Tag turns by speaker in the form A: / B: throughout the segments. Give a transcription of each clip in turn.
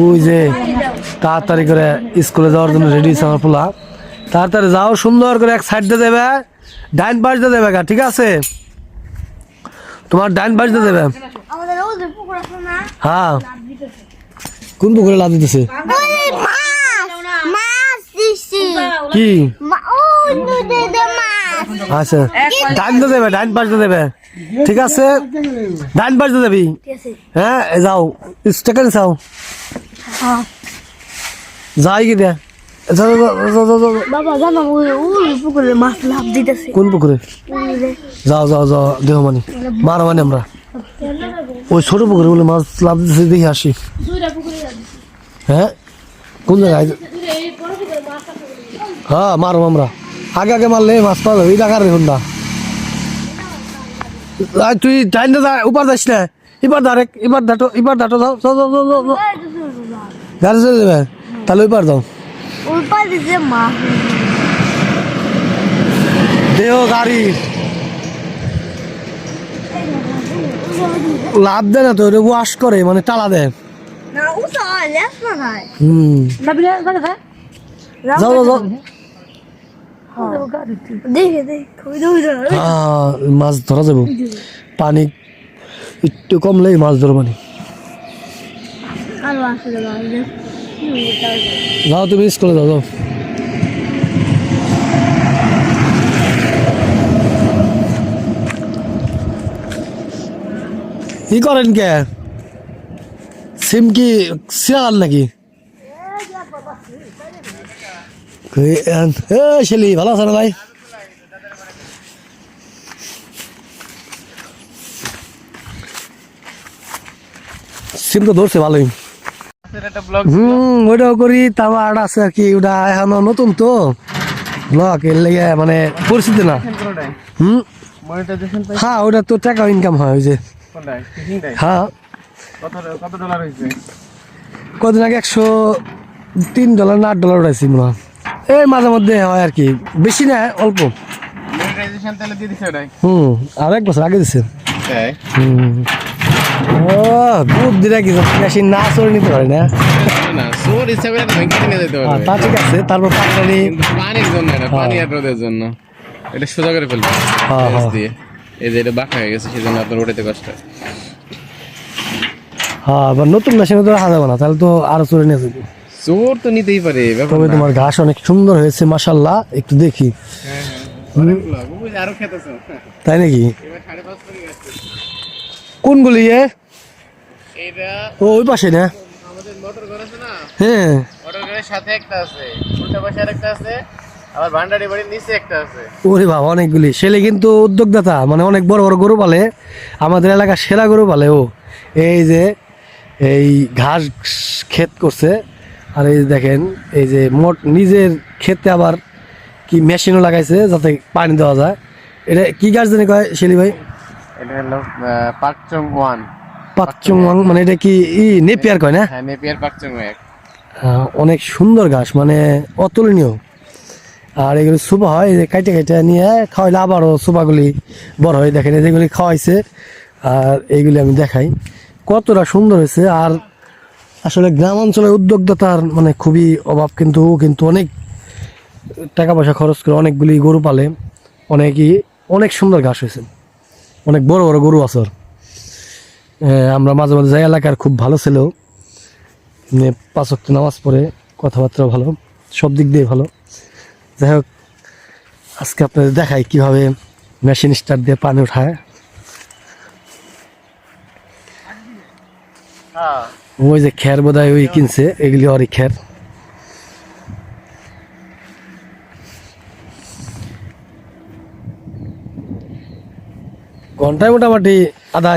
A: ওই যে তাড়াতাড়ি করে স্কুলে যাওয়ার জন্য রেডি হয়েছে আমার পোলা তাড়াতাড়ি যাও সুন্দর করে এক সাইড দিয়ে দেবে ডাইন পাশ দেবে গা, ঠিক আছে? তোমার ডাইন পাশ দেবে হ্যাঁ। কোন পুকুরে লাভ দিতেছে? কি? আচ্ছা। ডাইন দিয়ে দেবে ডাইন পাশ দেবে ঠিক আছে? ডাইন পাশ দেবি হ্যাঁ যাও স্টেকারে যাও। যাই কি দে। যাও, যাও, যাও, যাও, যাও।
B: বাবা জানো ওই ওই পুকুরে মাছ লাভ দিতেছে।
A: কোন পুকুরে? যাও যাও যাও দেহ মানি। মারো মানে আমরা। ওই ছোট পুকুরে বলে মাছ লাভ দিতেছে দেখে আসি। হ্যাঁ? কোন জায়গায়? হ্যাঁ মারো আমরা। আগে আগে মারলে মাছ পাওয়া যাবে এই টাকার দেখুন না তুই টাইম উপার যাস না। এবার ডাইরেক্ট এবার ডাটো এবার যাও যাও যাও যাও, যাও। গাড়ি চলে যাবে? তাহলে ওই পার
B: মাছ
A: দেহ গাড়ি। লাভ দেয় না তো এটা ওয়াশ করে মানে টালা দেয়।
B: না ও তো লেস না ভাই।
A: হুম। যাও যাও যাও।
B: দেখে দেখ ওই দৌড়
A: মাছ ধরা যাব। পানি একটু কমলেই মাছ ধরো মানে
B: কালো আসলে ভাই
A: যাও, তুমি স্কুলে যাও যাও। কি করেন কে? সিম কি সিরাল নাকি? এ শেলি ভালো আছে না ভাই? সিম তো ধরছে ভালোই। হুম ওইটাও করি তারপর আর আছে আর কি ওটা এখনও নতুন তো। ব্লক এর লেগে মানে পরিস্থিতি না। হুম? হ্যাঁ ওটা তো টাকা ইনকাম হয় ওই যে। হ্যাঁ। কদিন আগে একশো তিন ডলার না আট ডলার উঠাইছি মনে হয়। এই মাঝে মধ্যে হয় আর কি বেশি না অল্প। হুম আর এক বছর আগে দিচ্ছে হুম। ও কি বেশি না নিতে পারি না।
C: না ইচ্ছা করে তুমি নিয়ে যেতে
A: হ্যাঁ, তা ঠিক আছে তারপর পানি
C: পানির জন্য এটা পানি আর রোদের জন্য। এটা সোজা করে ফেলবে।
A: হ্যাঁ, হ্যাঁ।
C: দিয়ে। এই যে এটা বাঁকা হয়ে গেছে সেজন্য আপনার ওটাতে কষ্ট। হ্যাঁ
A: নতুন মেশিনে তো রাখা যাবে না তাহলে তো আরও চলে নিয়ে যাবে।
C: চোর তো নিতেই পারে
A: তবে তোমার ঘাস অনেক সুন্দর হয়েছে মাসাল্লাহ একটু দেখি।
C: হ্যাঁ, হ্যাঁ।
A: তাই নাকি
C: এবার সাড়ে পাঁচ করে গেছে
A: কোনগুলি এ ও ওই পাশে না?
C: না?
A: হ্যাঁ।
C: সাথে একটা আছে। উল্টা পাশে আরেকটা আছে। আবার ভান্ডারি বাড়ির নিচে একটা আছে।
A: ওরে বাবা অনেকগুলি। ছেলে কিন্তু উদ্যোগদাতা মানে অনেক বড় বড় গরু পালে আমাদের এলাকার সেরা গরু পালে ও। এই যে এই ঘাস ক্ষেত করছে আর এই যে দেখেন এই যে মোট নিজের ক্ষেতে আবার কি মেশিনও লাগাইছে যাতে পানি দেওয়া যায়। এটা কি গাছ জানি কয় শেলি ভাই?
C: এটা হলো পাকচং ওয়ান
A: পাচ্চুং মানে এটা কি ই নেপিয়ার কয় না?
C: হ্যাঁ নেপিয়ার পাকচং এক।
A: অনেক সুন্দর ঘাস মানে অতুলনীয়। আর এগুলো সুপা হয় এই যে কাইটে কাইটে নিয়ে খাওয়াইলে আবারও সুপাগুলি বড় হয়। দেখেন যেগুলি খাওয়াইছে আর এইগুলি আমি দেখাই। কতটা সুন্দর হয়েছে আর আসলে গ্রাম অঞ্চলের উদ্যোক্তার মানে খুবই অভাব কিন্তু ও কিন্তু অনেক টাকা পয়সা খরচ করে অনেকগুলি গরু পালে অনেকই অনেক সুন্দর ঘাস হয়েছে। অনেক বড় বড় গরু আছে। আমরা মাঝে মাঝে যাই এলাকার খুব ভালো ছিল। নিয়ে পাঁচ ওয়াক্ত নামাজ পড়ে কথাবার্তা ভালো সব দিক দিয়ে ভালো। যাই হোক আজকে আপনাদের দেখাই কীভাবে মেশিন স্টার্ট দিয়ে পানি উঠায়।
C: হ্যাঁ।
A: ওই যে খের বোধহয় ওই কিনছে এগুলি ওরই খের। ঘন্টায় মোটামুটি আধা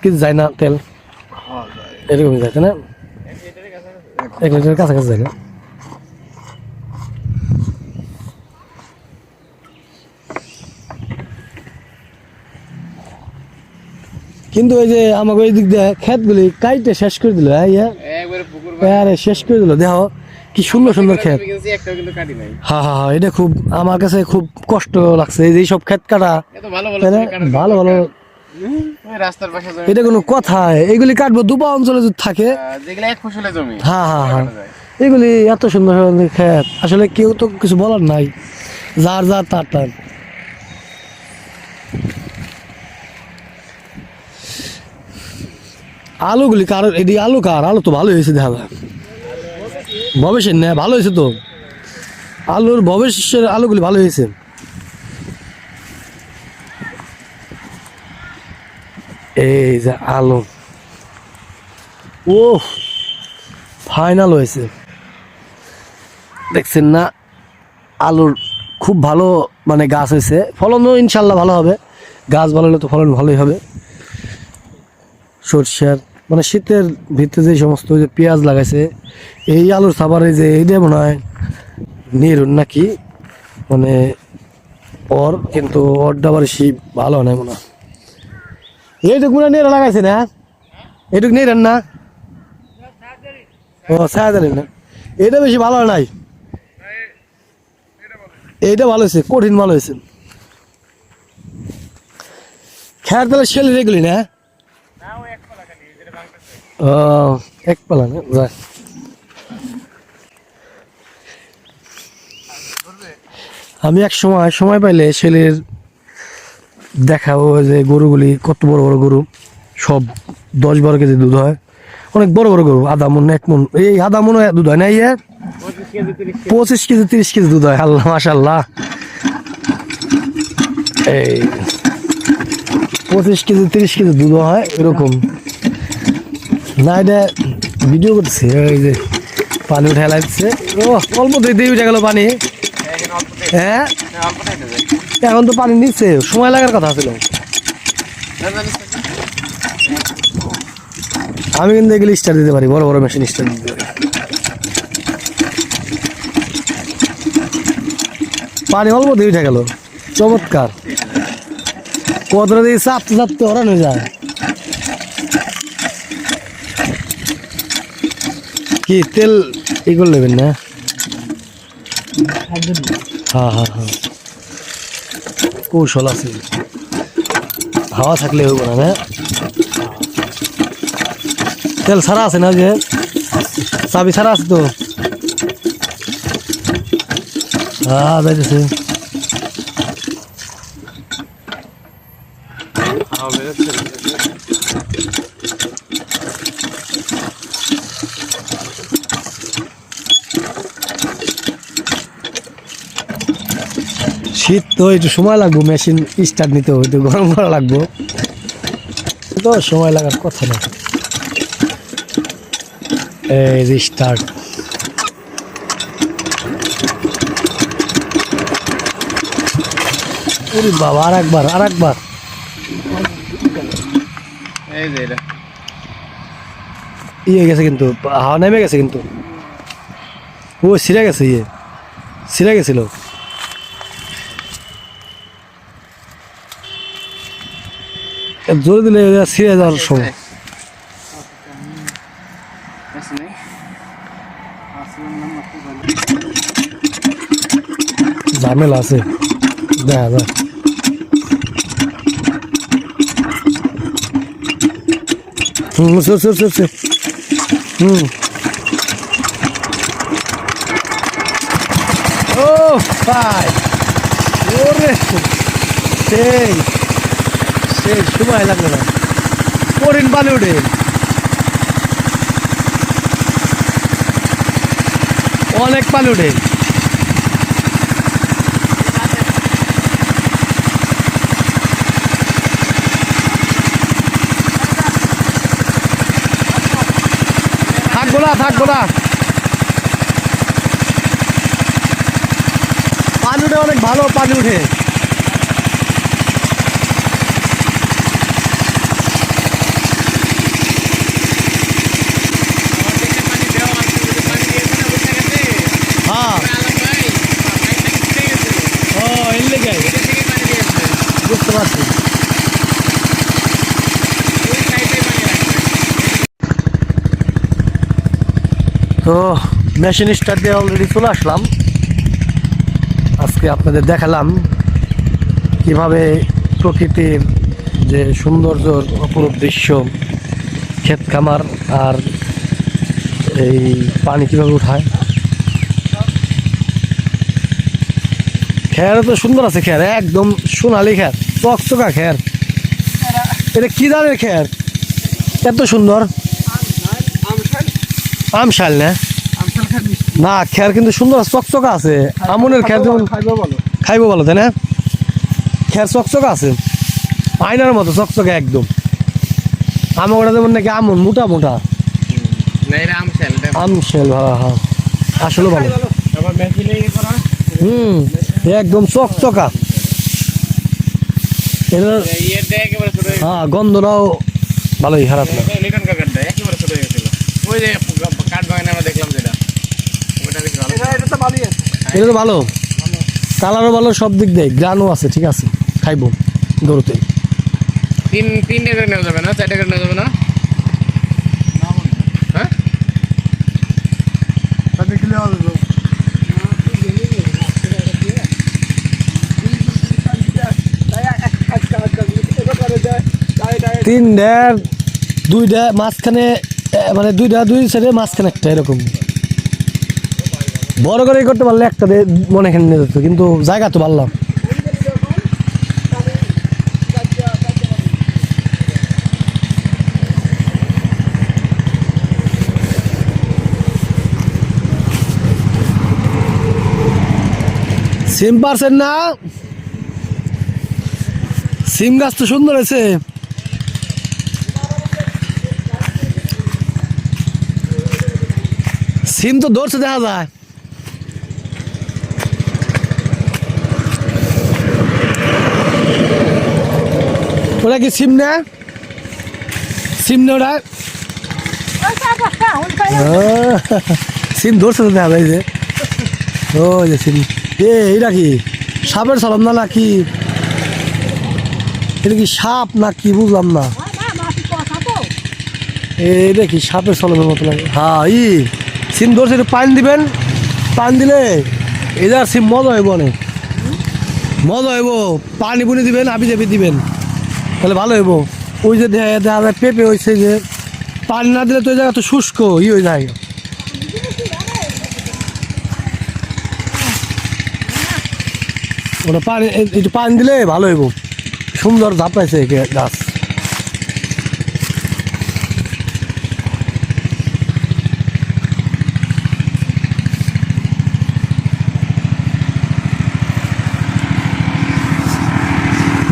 A: কি যায় না তেল। এরকমই যায় না? এক লিটারের কাছাকাছি যায় না। কিন্তু ওই যে আমাকে ওই দিক দিয়ে ক্ষেতগুলি কাইটে শেষ করে দিল হ্যাঁ শেষ করে দিল দেখো। কি সুন্দর সুন্দর ক্ষেত হ্যাঁ হ্যাঁ হ্যাঁ, এটা খুব আমার কাছে খুব কষ্ট লাগছে। এই যে সব ক্ষেত কাটা
C: ভালো ভালো
A: এটা কোনো কথা এগুলি কাটবো দুপা অঞ্চলে যদি থাকে। হ্যাঁ হ্যাঁ হ্যাঁ এগুলি এত সুন্দর সুন্দর খেত। আসলে কেউ তো কিছু বলার নাই। যার যার তার তার। আলুগুলি কার এটি আলু কার? আলু তো ভালো হয়েছে দেখা যায়। ভবিষ্যৎ না, ভালো হয়েছে তো। আলুর ভবিষ্যের আলুগুলি ভালো হয়েছে। এই যে আলু। ও ফাইনাল হয়েছে। দেখছেন না, আলুর খুব ভালো মানে গাছ হয়েছে। ফলনও ইনশাল্লাহ ভালো হবে। গাছ ভালো হলে তো ফলন ভালোই হবে। সরষের মানে শীতের ভিতরে যে সমস্ত যে পেঁয়াজ লাগাইছে, এই আলুর সাবারে যে এইটা মনে হয় নিরুন নাকি মানে ওর কিন্তু ওরটা আবার শীত ভালো নয় মনে হয় এইটুকু মনে হয় লাগাইছে না? এইটুকু নেড়েন না? ও সাহায্য না। এটা বেশি ভালো নাই। এইটা ভালো হয়েছে, কঠিন ভালো হয়েছে। খেয়ার তাহলে শেল রেগুলি না? এক পালা না। আমি এক সময় সময় পাইলে ছেলের দেখাবো যে গরুগুলি, কত বড় বড় গরু, সব দশ বারো কেজি দুধ হয়। অনেক বড় বড় গরু, আধা মন, এক মন, এই আধা মন দুধ হয় না ইয়ে
C: পঁচিশ কেজি, তিরিশ কেজি
A: দুধ হয়, আল্লাহ মাসাল্লাহ এই, পঁচিশ কেজি, তিরিশ কেজি দুধ হয়, এরকম। না, এটা ভিডিও করতেছে ওই যে পানি উঠে লাগছে। ও, অল্প দুই দিয়ে উঠে গেল পানি। হ্যাঁ? এখন তো পানি নিচ্ছে সময় লাগার কথা ছিল? আমি কিন্তু এগুলি স্টার দিতে পারি, বড় বড় মেশিন স্টার দিতে পারি। পানি অল্প দিয়ে উঠে গেল, চমৎকার। কতটা দিয়ে চাপতে চাপতে ওরান হয়ে যায়। কি তেল করে নেবেন না? হ্যাঁ হ্যাঁ হ্যাঁ। কৌশল আছে। হাওয়া থাকলে হইব না তেল ছাড়া আছে না যে? চাবি ছাড়া আছে তো? হ্যাঁ যাইতেছে।
C: হাওয়া
A: শীত তো একটু সময় লাগবো মেশিন স্টার্ট নিতে একটু গরম করা লাগবো। তো সময় লাগার কথা না। এই বাবা আর একবার আর একবার ইয়ে গেছে কিন্তু হাওয়া নেমে গেছে কিন্তু। ও ছিঁড়ে গেছে ইয়ে। ছিঁড়ে গেছিল। জোরে দিলে ছিঁড়ে যাওয়ার সময়। ঝামেলা আছে। দেখা যায় হুম সর সর সর সর হুম। ও ভাই। ওরে সেই। সেই সময় লাগবে না। করিন পানি উঠে অনেক পানি উঠে থাকব না থাকব পানি উঠে অনেক ভালো পানি উঠে হ্যাঁ ও এর লেগে পারছি। তো মেশিন স্টার্ট দিয়ে অলরেডি চলে আসলাম। আজকে আপনাদের দেখালাম কীভাবে প্রকৃতির যে সৌন্দর্য, অপরূপ দৃশ্য, ক্ষেত খামার আর এই পানি কীভাবে উঠায়। খেয়ার তো সুন্দর আছে খেয়ার একদম সোনালি খেয়ার চকচকা খেয়ার এটা কি দামের খেয়ার এত সুন্দর। আমশাল না? না খেয়ার কিন্তু সুন্দর চকচকা আছে। আমনের খেয়ার যেমন খাইবো বলো তাই না? খেয়ার চকচকা আছে। আয়নার মতো চকচকা একদম। আমার ওটা যেমন নাকি আমন মোটা মোটা।
C: আমশেল
A: হ্যাঁ হ্যাঁ আসলে ভালো
C: ইয়ে
A: হুম একদম চকচকা।
C: হয়ে
A: হ্যাঁ গন্ধটাও ভালোই খারাপ না।
C: লিটন কাকারটা একেবারে ছোট হয়ে গেছিল। ওই যে কাঠ বাগানে আমরা দেখলাম যেটা ওটা বেশ ভালো।
A: এটা তো ভালো। কালারও ভালো সব দিক দিয়ে। গ্রানও আছে ঠিক আছে। খাইবো গরুতে।
C: তিন তিনটে করে নেওয়া যাবে না? চারটে করে নেওয়া যাবে না? হ্যাঁ?
A: তিন ডের দুইটা মাঝখানে এ, মানে দুইটা দুই সাইডে মাঝখানে একটা এরকম। বড় করে করতে পারলে একটা মনে এখানে নিয়ে যেত কিন্তু জায়গা তো পারলাম। সিম পারছেন না? সিম গাছ তো সুন্দর আছে সিম তো ধরছে দেখা যায়। ওটা কি সিম না সিম না আহ, সিম ধরছে দেখা যায় যে। ও যে সিম। এ এটা কি? সাপের সলম না না কি? এটা কি সাপ না কি বুঝলাম না। এটা কি সাপের সলমের মতো লাগে। হ্যাঁ ই। সিম ধরছে, একটু পানি দিবেন। পানি দিলে এদার সিম মজা হইব অনেক মজা হইব, পানি পুনি দিবেন, আবি জাবি দিবেন। তাহলে ভালো হইব। ওই যে দেখা যায় পেঁপে হয়েছে যে, পানি না দিলে তো ওই জায়গা তো শুষ্ক, ই হয়ে যায়। ওটা পানি একটু পানি দিলে ভালো হইব। সুন্দর ঝাপড়াইছে গে- গাছ।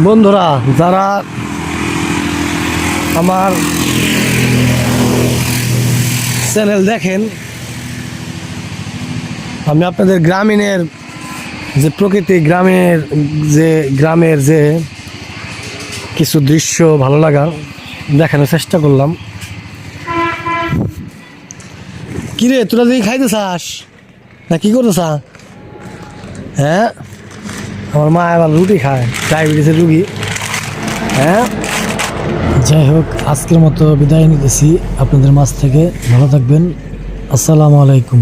A: বন্ধুরা, যারা আমার চ্যানেল দেখেন, আমি আপনাদের গ্রামীণের যে প্রকৃতি গ্রামের যে গ্রামের যে কিছু দৃশ্য ভালো লাগা দেখানোর চেষ্টা করলাম। কিরে, তোরা দেখি খাইতে চাস না, কি করতে চা হ্যাঁ? আমার মা এবার রুটি খায়, ডায়াবেটিসের রুগী। হ্যাঁ?
D: যাই হোক, আজকের মতো বিদায় নিতেছি। আপনাদের মাছ থেকে ভালো থাকবেন। আসসালামু আলাইকুম।